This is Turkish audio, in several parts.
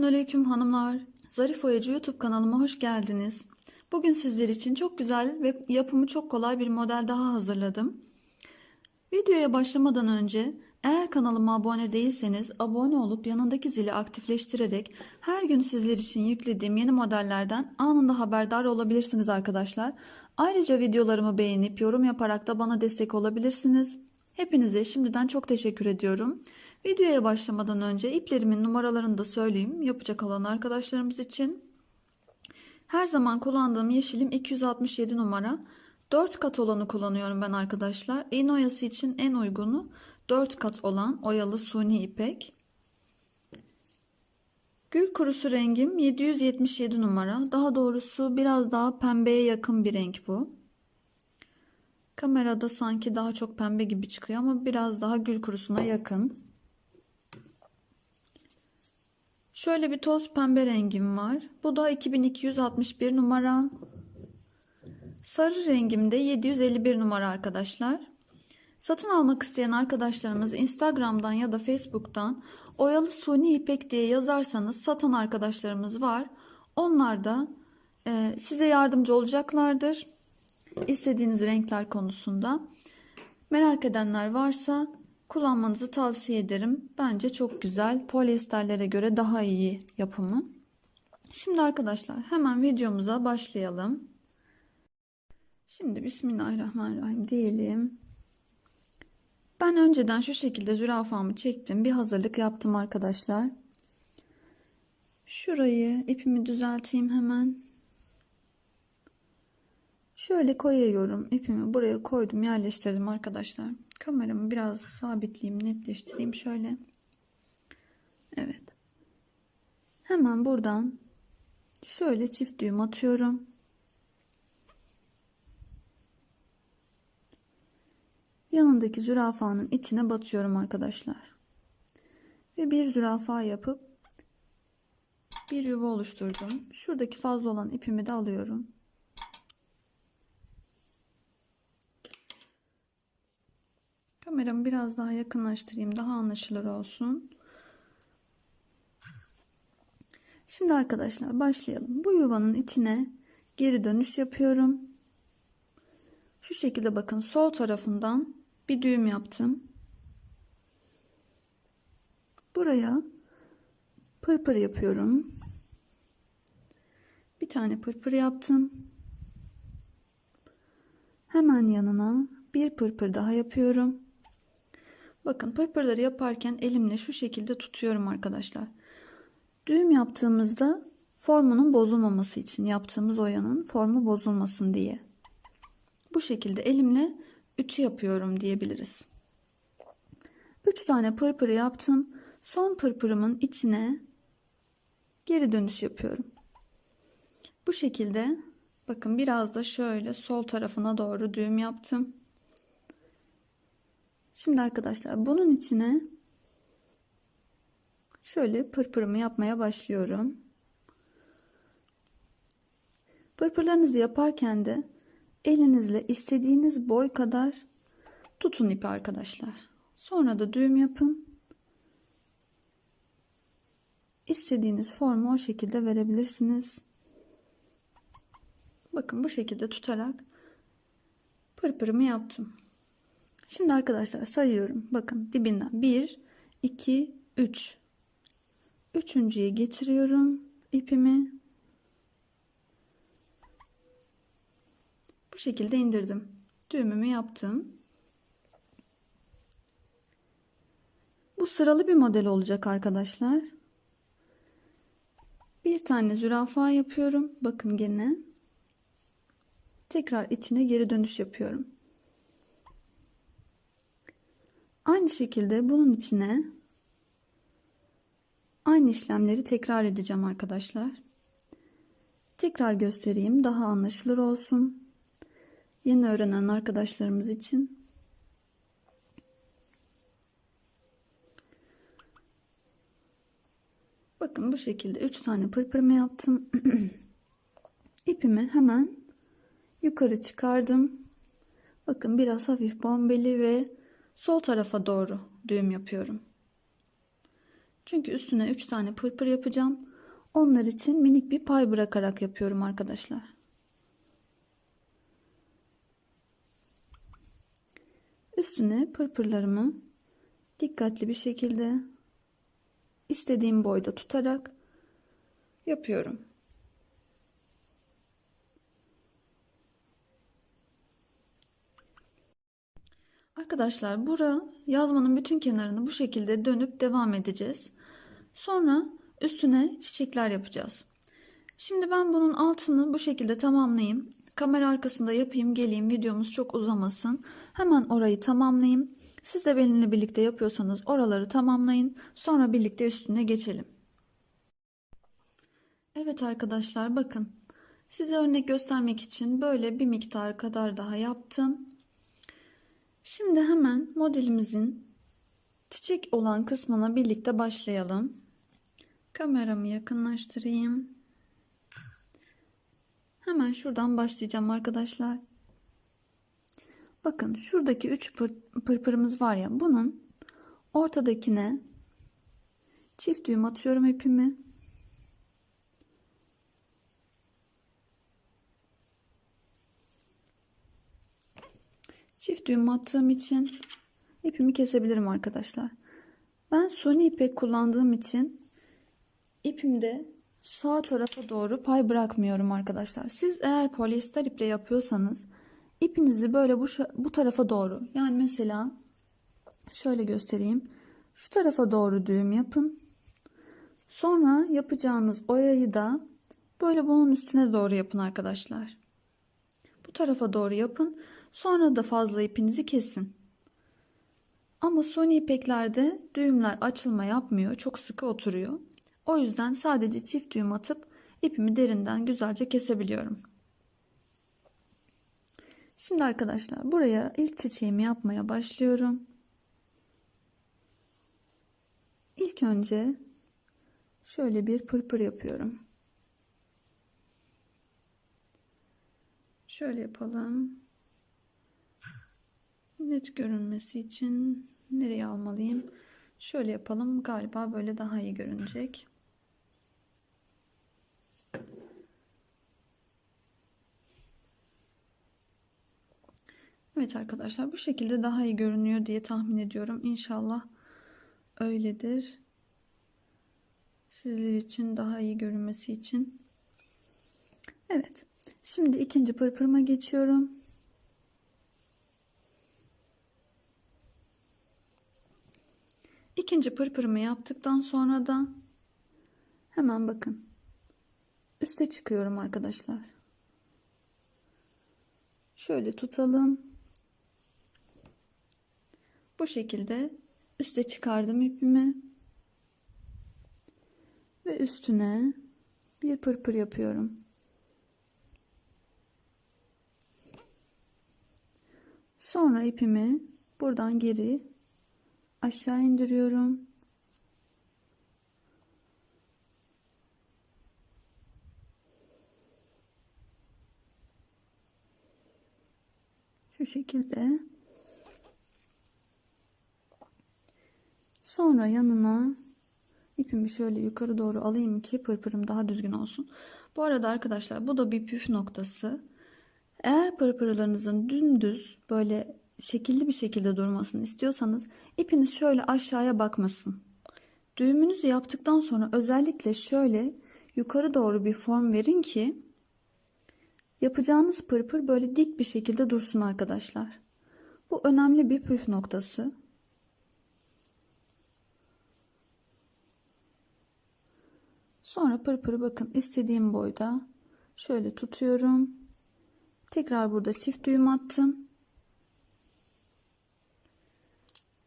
Selamünaleyküm hanımlar. Zarif Oyacı YouTube kanalıma hoş geldiniz. Bugün sizler için çok güzel ve yapımı çok kolay bir model daha hazırladım. Videoya başlamadan önce eğer kanalıma abone değilseniz abone olup yanındaki zili aktifleştirerek her gün sizler için yüklediğim yeni modellerden anında haberdar olabilirsiniz arkadaşlar. Ayrıca videolarımı beğenip yorum yaparak da bana destek olabilirsiniz. Hepinize şimdiden çok teşekkür ediyorum. Videoya başlamadan önce iplerimin numaralarını da söyleyeyim yapacak olan arkadaşlarımız için. Her zaman kullandığım yeşilim 267 numara. 4 kat olanı kullanıyorum ben arkadaşlar. İğne oyası için en uygunu 4 kat olan oyalı suni ipek. Gül kurusu rengim 777 numara. Daha doğrusu biraz daha pembeye yakın bir renk bu. Kamerada sanki daha çok pembe gibi çıkıyor ama biraz daha gül kurusuna yakın. Şöyle bir toz pembe rengim var. Bu da 2261 numara. Sarı rengim de 751 numara arkadaşlar. Satın almak isteyen arkadaşlarımız Instagram'dan ya da Facebook'tan oyalı suni ipek diye yazarsanız satan arkadaşlarımız var. Onlar da e, size yardımcı olacaklardır. İstediğiniz renkler konusunda. Merak edenler varsa kullanmanızı tavsiye ederim. Bence çok güzel. Polyesterlere göre daha iyi yapımı. Şimdi arkadaşlar hemen videomuza başlayalım. Şimdi Bismillahirrahmanirrahim diyelim. Ben önceden şu şekilde zürafamı çektim. Bir hazırlık yaptım arkadaşlar. Şurayı ipimi düzelteyim hemen. Şöyle koyuyorum. ipimi buraya koydum. Yerleştirdim arkadaşlar. Kameramı biraz sabitleyeyim. Netleştireyim. Şöyle. Evet. Hemen buradan şöyle çift düğüm atıyorum. Yanındaki zürafanın içine batıyorum arkadaşlar. Ve bir zürafa yapıp bir yuva oluşturdum. Şuradaki fazla olan ipimi de alıyorum. Kameramı biraz daha yakınlaştırayım. Daha anlaşılır olsun. Şimdi arkadaşlar başlayalım. Bu yuvanın içine geri dönüş yapıyorum. Şu şekilde bakın sol tarafından bir düğüm yaptım. Buraya pırpır yapıyorum. Bir tane pırpır yaptım. Hemen yanına bir pırpır daha yapıyorum. Bakın pırpırları yaparken elimle şu şekilde tutuyorum arkadaşlar. Düğüm yaptığımızda formunun bozulmaması için yaptığımız oyanın formu bozulmasın diye. Bu şekilde elimle ütü yapıyorum diyebiliriz. 3 tane pırpır yaptım. Son pırpırımın içine geri dönüş yapıyorum. Bu şekilde bakın biraz da şöyle sol tarafına doğru düğüm yaptım. Şimdi arkadaşlar bunun içine şöyle pırpırımı yapmaya başlıyorum. Pırpırlarınızı yaparken de elinizle istediğiniz boy kadar tutun ipi arkadaşlar. Sonra da düğüm yapın. İstediğiniz formu o şekilde verebilirsiniz. Bakın bu şekilde tutarak pırpırımı yaptım. Şimdi arkadaşlar sayıyorum. Bakın dibinden 1, 2, 3. Üçüncüye getiriyorum ipimi. Bu şekilde indirdim. Düğümümü yaptım. Bu sıralı bir model olacak arkadaşlar. Bir tane zürafa yapıyorum. Bakın gene. Tekrar içine geri dönüş yapıyorum. Aynı şekilde bunun içine aynı işlemleri tekrar edeceğim arkadaşlar. Tekrar göstereyim daha anlaşılır olsun. Yeni öğrenen arkadaşlarımız için. Bakın bu şekilde 3 tane pırpırımı yaptım. İpimi hemen yukarı çıkardım. Bakın biraz hafif bombeli ve sol tarafa doğru düğüm yapıyorum. Çünkü üstüne 3 tane pırpır yapacağım. Onlar için minik bir pay bırakarak yapıyorum arkadaşlar. Üstüne pırpırlarımı dikkatli bir şekilde istediğim boyda tutarak yapıyorum. Arkadaşlar bura yazmanın bütün kenarını bu şekilde dönüp devam edeceğiz. Sonra üstüne çiçekler yapacağız. Şimdi ben bunun altını bu şekilde tamamlayayım. Kamera arkasında yapayım geleyim videomuz çok uzamasın. Hemen orayı tamamlayayım. Siz de benimle birlikte yapıyorsanız oraları tamamlayın. Sonra birlikte üstüne geçelim. Evet arkadaşlar bakın. Size örnek göstermek için böyle bir miktar kadar daha yaptım. Şimdi hemen modelimizin çiçek olan kısmına birlikte başlayalım. Kameramı yakınlaştırayım. Hemen şuradan başlayacağım arkadaşlar. Bakın şuradaki 3 pır, pırpırımız var ya bunun ortadakine çift düğüm atıyorum ipimi. Çift düğüm attığım için ipimi kesebilirim arkadaşlar. Ben suni ipek kullandığım için ipimde sağ tarafa doğru pay bırakmıyorum arkadaşlar. Siz eğer polyester iple yapıyorsanız ipinizi böyle bu, bu tarafa doğru yani mesela şöyle göstereyim. Şu tarafa doğru düğüm yapın. Sonra yapacağınız oyayı da böyle bunun üstüne doğru yapın arkadaşlar. Bu tarafa doğru yapın. Sonra da fazla ipinizi kesin. Ama suni ipeklerde düğümler açılma yapmıyor. Çok sıkı oturuyor. O yüzden sadece çift düğüm atıp ipimi derinden güzelce kesebiliyorum. Şimdi arkadaşlar buraya ilk çiçeğimi yapmaya başlıyorum. İlk önce şöyle bir pırpır yapıyorum. Şöyle yapalım. Net görünmesi için nereye almalıyım? Şöyle yapalım. Galiba böyle daha iyi görünecek. Evet arkadaşlar bu şekilde daha iyi görünüyor diye tahmin ediyorum. İnşallah öyledir. Sizler için daha iyi görünmesi için. Evet. Şimdi ikinci pırpırıma geçiyorum. İkinci pırpırımı yaptıktan sonra da hemen bakın üste çıkıyorum arkadaşlar. Şöyle tutalım. Bu şekilde üste çıkardım ipimi. Ve üstüne bir pırpır yapıyorum. Sonra ipimi buradan geri aşağı indiriyorum. Şu şekilde. Sonra yanına ipimi şöyle yukarı doğru alayım ki pırpırım daha düzgün olsun. Bu arada arkadaşlar bu da bir püf noktası. Eğer pırpırlarınızın dümdüz böyle şekilli bir şekilde durmasını istiyorsanız ipiniz şöyle aşağıya bakmasın. Düğümünüzü yaptıktan sonra özellikle şöyle yukarı doğru bir form verin ki yapacağınız pırpır böyle dik bir şekilde dursun arkadaşlar. Bu önemli bir püf noktası. Sonra pırpırı bakın istediğim boyda şöyle tutuyorum. Tekrar burada çift düğüm attım.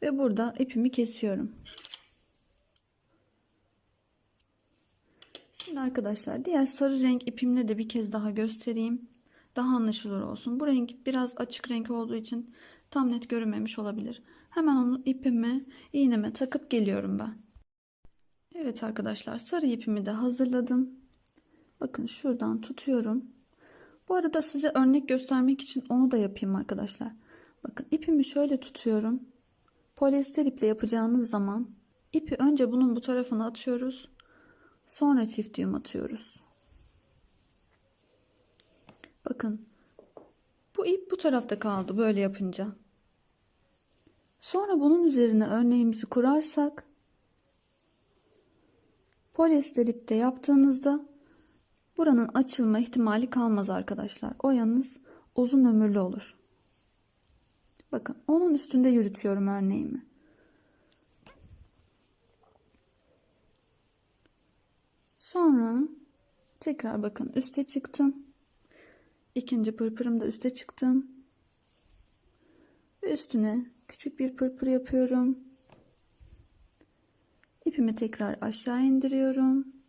Ve burada ipimi kesiyorum. Şimdi arkadaşlar diğer sarı renk ipimle de bir kez daha göstereyim. Daha anlaşılır olsun. Bu renk biraz açık renk olduğu için tam net görünmemiş olabilir. Hemen onu ipimi iğneme takıp geliyorum ben. Evet arkadaşlar sarı ipimi de hazırladım. Bakın şuradan tutuyorum. Bu arada size örnek göstermek için onu da yapayım arkadaşlar. Bakın ipimi şöyle tutuyorum. Polyester iple yapacağınız zaman ipi önce bunun bu tarafına atıyoruz. Sonra çift düğüm atıyoruz. Bakın. Bu ip bu tarafta kaldı böyle yapınca. Sonra bunun üzerine örneğimizi kurarsak polyester ipte yaptığınızda buranın açılma ihtimali kalmaz arkadaşlar. Oyanız uzun ömürlü olur. Bakın onun üstünde yürütüyorum örneğimi. Sonra tekrar bakın üste çıktım. İkinci pırpırım da üste çıktım. Üstüne küçük bir pırpır yapıyorum. İpimi tekrar aşağı indiriyorum.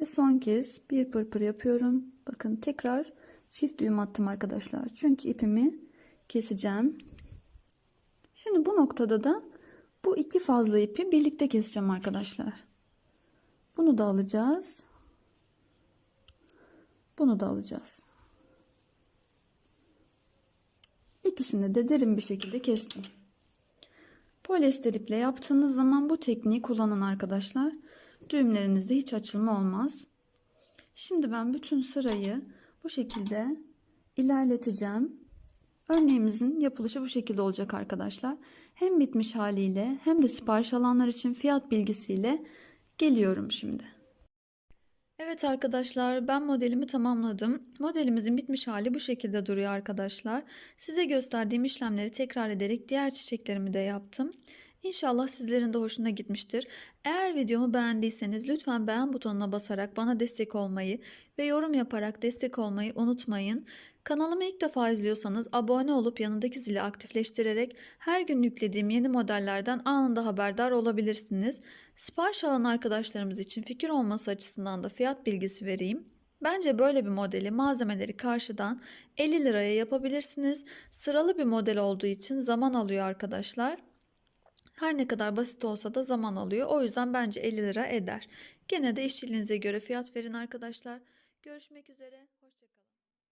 Ve son kez bir pırpır yapıyorum. Bakın tekrar çift düğüm attım arkadaşlar. Çünkü ipimi keseceğim. Şimdi bu noktada da bu iki fazla ipi birlikte keseceğim arkadaşlar. Bunu da alacağız. Bunu da alacağız. İkisini de derin bir şekilde kestim. Polyester iple yaptığınız zaman bu tekniği kullanın arkadaşlar. Düğümlerinizde hiç açılma olmaz. Şimdi ben bütün sırayı bu şekilde ilerleteceğim. Örneğimizin yapılışı bu şekilde olacak arkadaşlar. Hem bitmiş haliyle hem de sipariş alanlar için fiyat bilgisiyle geliyorum şimdi. Evet arkadaşlar ben modelimi tamamladım. Modelimizin bitmiş hali bu şekilde duruyor arkadaşlar. Size gösterdiğim işlemleri tekrar ederek diğer çiçeklerimi de yaptım. İnşallah sizlerin de hoşuna gitmiştir. Eğer videomu beğendiyseniz lütfen beğen butonuna basarak bana destek olmayı ve yorum yaparak destek olmayı unutmayın. Kanalımı ilk defa izliyorsanız abone olup yanındaki zili aktifleştirerek her gün yüklediğim yeni modellerden anında haberdar olabilirsiniz. Sipariş alan arkadaşlarımız için fikir olması açısından da fiyat bilgisi vereyim. Bence böyle bir modeli malzemeleri karşıdan 50 liraya yapabilirsiniz. Sıralı bir model olduğu için zaman alıyor arkadaşlar. Her ne kadar basit olsa da zaman alıyor. O yüzden bence 50 lira eder. Gene de işçiliğinize göre fiyat verin arkadaşlar. Görüşmek üzere.